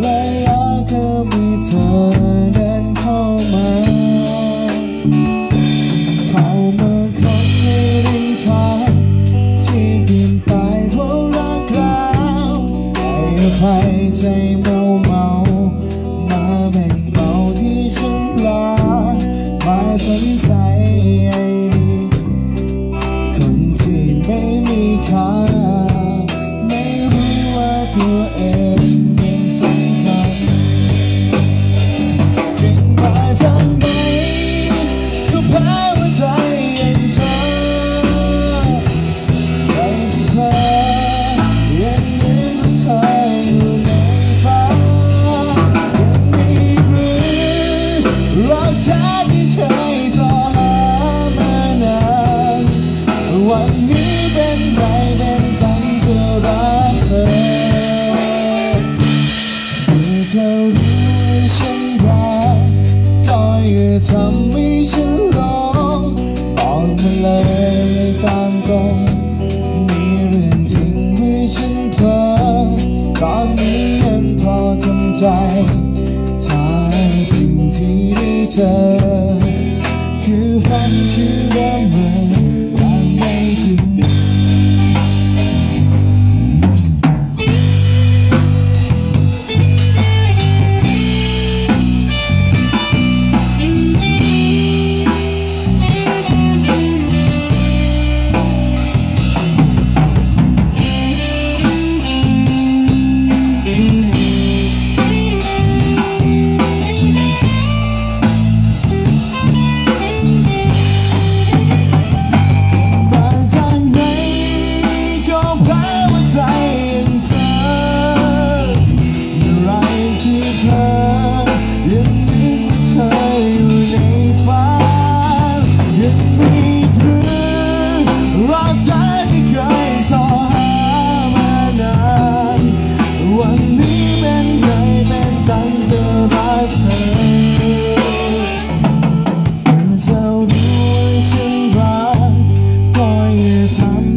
และอยากให้มีเธอเดินเข้ามาเข้ามาคนในริมทางที่เปลี่ยนไปเพราะรักแล้วให้อภัยใจเมาเมามาแบ่งเบาที่ฉันลามาสนใจไอ้นี่คนที่ไม่มีค่า ทำให้ฉันหลงบอกมาเลยตามตรงมีเรื่องจริงให้ฉันเพ้อตอนนี้ยังพอทำใจถ้าสิ่งที่ได้เจอคือฝันคือเรื่องเมื่อ higher time.